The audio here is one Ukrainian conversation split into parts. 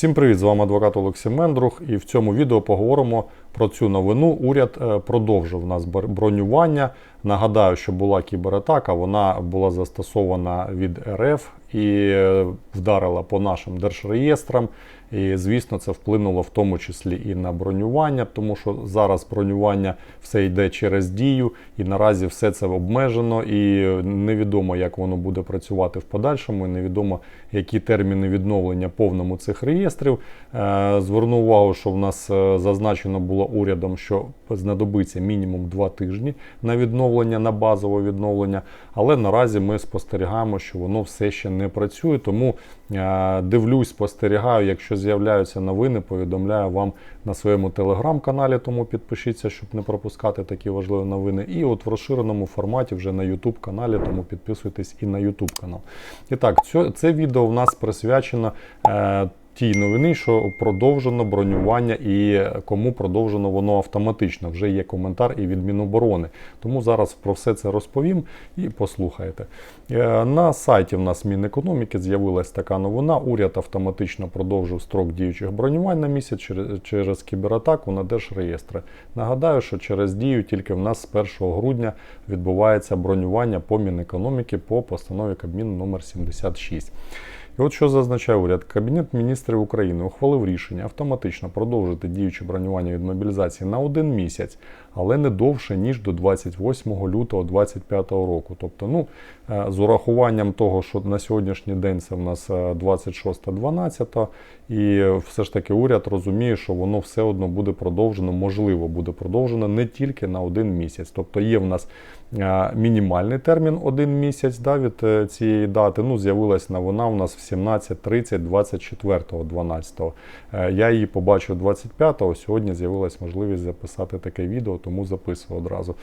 Всім привіт! З вами адвокат Олексій Мендрух. І в цьому відео поговоримо про цю новину. Уряд е, продовжив у нас бронювання. Нагадаю, що була кібератака, вона була застосована від РФ і е, вдарила по нашим держреєстрам. І звісно, це вплинуло в тому числі і на бронювання, тому що зараз бронювання все йде через дію, і наразі все це обмежено, і невідомо, як воно буде працювати в подальшому, і невідомо, які терміни відновлення повному цих реєстрів. Е, Зверну увагу, що в нас е, зазначено було урядом, що знадобиться мінімум 2 тижні на відновлення, на базове відновлення. Але наразі ми спостерігаємо, що воно все ще не працює. Тому е, дивлюсь, спостерігаю, якщо з'являються новини, повідомляю вам на своєму телеграм-каналі, тому підпишіться, щоб не пропускати такі важливі новини. І от в розширеному форматі вже на YouTube каналі, тому підписуйтесь і на YouTube канал. І так, це відео в нас присвячено. Е, Тій новини, що продовжено бронювання і кому продовжено воно автоматично. Вже є коментар і від Міноборони. Тому зараз про все це розповім і послухайте. Е, На сайті в нас Мінекономіки з'явилась така новина. Уряд автоматично продовжив строк діючих бронювань на місяць через, через кібератаку на держреєстри. Нагадаю, що через дію тільки в нас з 1 грудня відбувається бронювання по Мінекономіки по постанові Кабміну номер 76. І от що зазначає уряд, Кабінет міністрів України ухвалив рішення автоматично продовжити діюче бронювання від мобілізації на один місяць, але не довше ніж до 28 лютого 2025 року. Тобто, ну е, з урахуванням того, що на сьогоднішній день це в нас е, 26-12, і все ж таки уряд розуміє, що воно все одно буде продовжено, можливо, буде продовжено не тільки на один місяць. Тобто є в нас е, мінімальний термін один місяць да, від е, цієї дати. Ну, з'явилась вона у нас в 17.30 24 12 Е, Я її побачив 25-го. Сьогодні з'явилась можливість записати таке відео, тому записую одразу.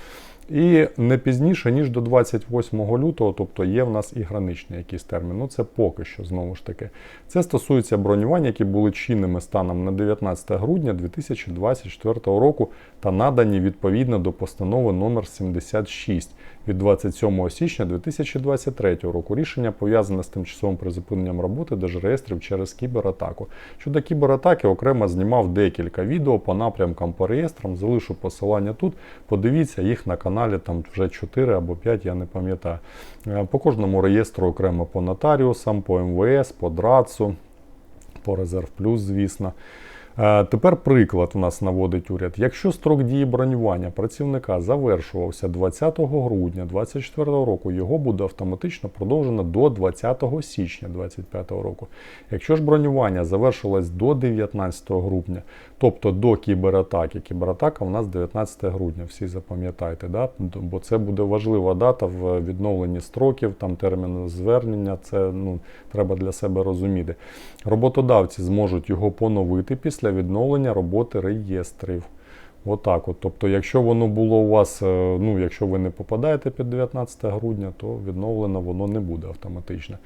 І не пізніше, ніж до 28 лютого, тобто є в нас і граничний якийсь термін. Ну це поки що знову ж таки. Це стосується бронювань, які були чинними станом на 19 грудня 2024 року та надані відповідно до постанови номер 76 від 27 січня 2023 року. Рішення пов'язане з тимчасовим призупиненням роботи держреєстрів через кібератаку. Щодо кібератаки, окремо знімав декілька відео по напрямкам по реєстрам. Залишу посилання тут. Подивіться їх на каналі, там вже 4 або 5, я не пам'ятаю. Е, По кожному реєстру окремо по нотаріусам, по МВС, по ДРАЦу, по Резерв Плюс, звісно. Е, Тепер приклад у нас наводить уряд. Якщо строк дії бронювання працівника завершувався 20 грудня 2024 року, його буде автоматично продовжено до 20 січня 2025 року. Якщо ж бронювання завершилось до 19 грудня, тобто до кібератаки, кібератака у нас 19 грудня, всі запам'ятайте, да? бо це буде важлива дата в відновленні строків, там термін звернення, це ну, треба для себе розуміти. Роботодавці зможуть його поновити після відновлення роботи реєстрів. Отак, от. Тобто, якщо воно було у вас, е, ну якщо ви не попадаєте під 19 грудня, то відновлено воно не буде автоматично.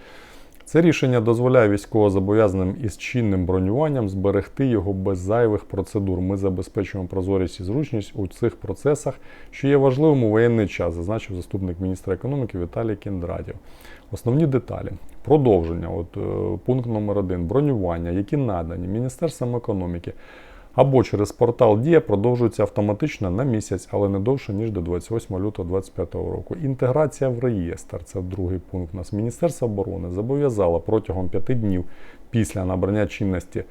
Це рішення дозволяє військовозобов'язаним із чинним бронюванням зберегти його без зайвих процедур. Ми забезпечуємо прозорість і зручність у цих процесах, що є важливим у воєнний час, зазначив заступник міністра економіки Віталій Кіндратів. Основні деталі. Продовження, от е, пункт номер 1 бронювання, які надані Міністерством економіки або через портал Дія продовжується автоматично на місяць, але не довше, ніж до 28 лютого 2025 року. Інтеграція в реєстр це другий пункт. У нас Міністерство оборони зобов'язало протягом п'яти днів після набрання чинності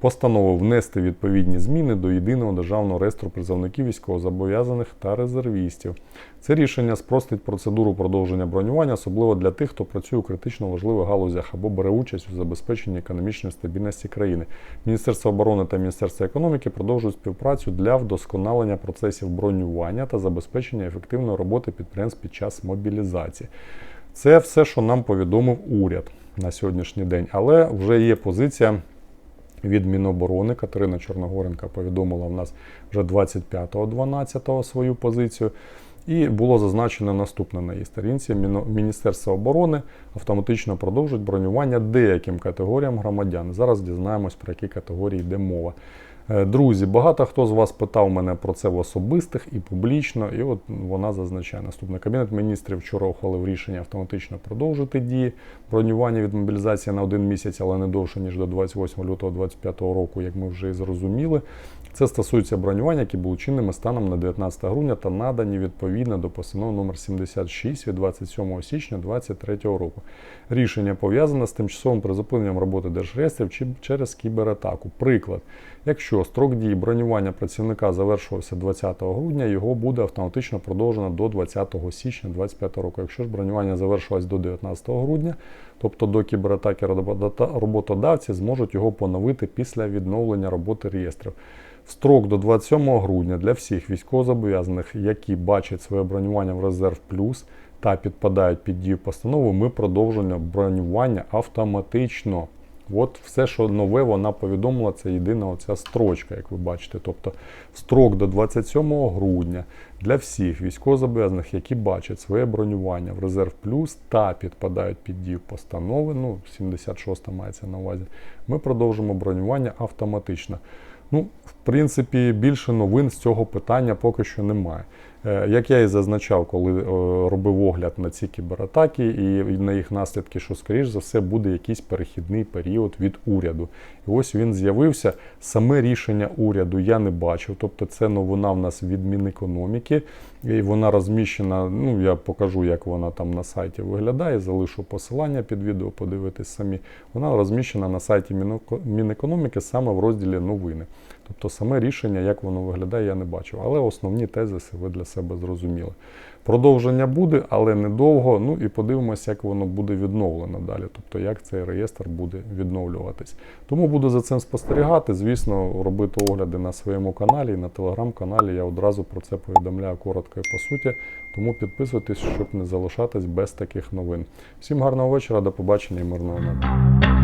постанови внести відповідні зміни до єдиного державного реєстру призовників військовозобов'язаних та резервістів. Це рішення спростить процедуру продовження бронювання, особливо для тих, хто працює у критично важливих галузях або бере участь у забезпеченні економічної стабільності країни. Міністерство оборони та Міністерство економіки продовжують співпрацю для вдосконалення процесів бронювання та забезпечення ефективної роботи підприємств під час мобілізації. Це все, що нам повідомив уряд на сьогоднішній день, але вже є позиція від Міноборони. Катерина Чорногоренка повідомила в нас вже 25.12 свою позицію. І було зазначено наступне на її сторінці. Міністерство оборони автоматично продовжить бронювання деяким категоріям громадян. Зараз дізнаємось, про які категорії йде мова. Е, Друзі, багато хто з вас питав мене про це в особистих і публічно, і от вона зазначає наступне. Кабінет міністрів вчора ухвалив рішення автоматично продовжити дії бронювання від мобілізації на один місяць, але не довше ніж до 28 лютого 2025 року, як ми вже і зрозуміли. Це стосується бронювання, які були чинними станом на 19 грудня та надані відповідно до постанови номер 76 від 27 січня 2023 року. Рішення пов'язане з тимчасовим призупиненням роботи держреєстрів чи через кібератаку. Приклад, якщо строк дії бронювання працівника завершувався 20 грудня, його буде автоматично продовжено до 20 січня 2025 року. Якщо ж бронювання завершилось до 19 грудня, тобто до кібератаки роботода- роботодавці зможуть його поновити після відновлення роботи реєстрів. В строк до 27 грудня для всіх військовозобов'язаних, які бачать своє бронювання в резерв плюс та підпадають під дію постанови, ми продовжуємо бронювання автоматично. От все, що нове, вона повідомила, це єдина оця строчка, як ви бачите. Тобто строк до 27 грудня для всіх військовозобов'язаних, які бачать своє бронювання в резерв плюс та підпадають під дію постанови, ну 76 мається на увазі, ми продовжимо бронювання автоматично. Ну, в принципі, більше новин з цього питання поки що немає. Е, Як я і зазначав, коли е, робив огляд на ці кібератаки і на їх наслідки, що, скоріш за все, буде якийсь перехідний період від уряду. І ось він з'явився. Саме рішення уряду я не бачив. Тобто, це новина в нас від Мінекономіки, і вона розміщена. Ну, я покажу, як вона там на сайті виглядає. Залишу посилання під відео, подивитись самі. Вона розміщена на сайті Мінекономіки саме в розділі новини. Тобто саме рішення, як воно виглядає, я не бачив. Але основні тезиси ви для себе зрозуміли. Продовження буде, але недовго. Ну і подивимося, як воно буде відновлено далі. Тобто, як цей реєстр буде відновлюватись. Тому буду за цим спостерігати. Звісно, робити огляди на своєму каналі і на телеграм-каналі. Я одразу про це повідомляю коротко і по суті. Тому підписуйтесь, щоб не залишатись без таких новин. Всім гарного вечора, до побачення і мирного неба.